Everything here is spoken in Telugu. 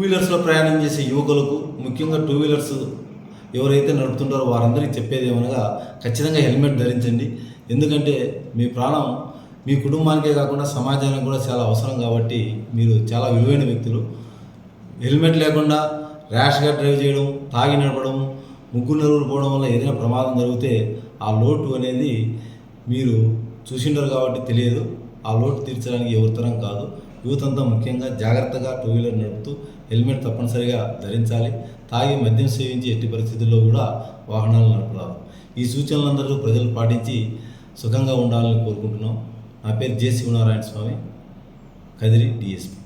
వీలర్స్లో ప్రయాణం చేసే యువకులకు ముఖ్యంగా టూ వీలర్స్ ఎవరైతే నడుపుతుంటారో వారందరికీ చెప్పేది ఏమనగా ఖచ్చితంగా హెల్మెట్ ధరించండి. ఎందుకంటే మీ ప్రాణం మీ కుటుంబానికే కాకుండా సమాజానికి కూడా చాలా అవసరం కాబట్టి మీరు చాలా విలువైన వ్యక్తులు. హెల్మెట్ లేకుండా ర్యాష్గా డ్రైవ్ చేయడం తాగి నడపడం ముగ్గురు నలుగురు పోవడం వల్ల ఏదైనా ప్రమాదం జరిగితే ఆ లోటు అనేది మీరు చూసిండరు కాబట్టి తెలియదు. ఆ లోటు తీర్చడానికి ఎవరితరం కాదు. యూత్ ముఖ్యంగా జాగ్రత్తగా టూ వీలర్ నడుపుతూ హెల్మెట్ తప్పనిసరిగా ధరించాలి. తాగి మద్యం సేవించి ఎట్టి పరిస్థితుల్లో కూడా వాహనాలు నడపరాదు. ఈ సూచనలందరూ ప్రజలు పాటించి సుఖంగా ఉండాలని కోరుకుంటున్నాం. నా పేరు జే. శివనారాయణ స్వామి. కదిరి డిఎస్పి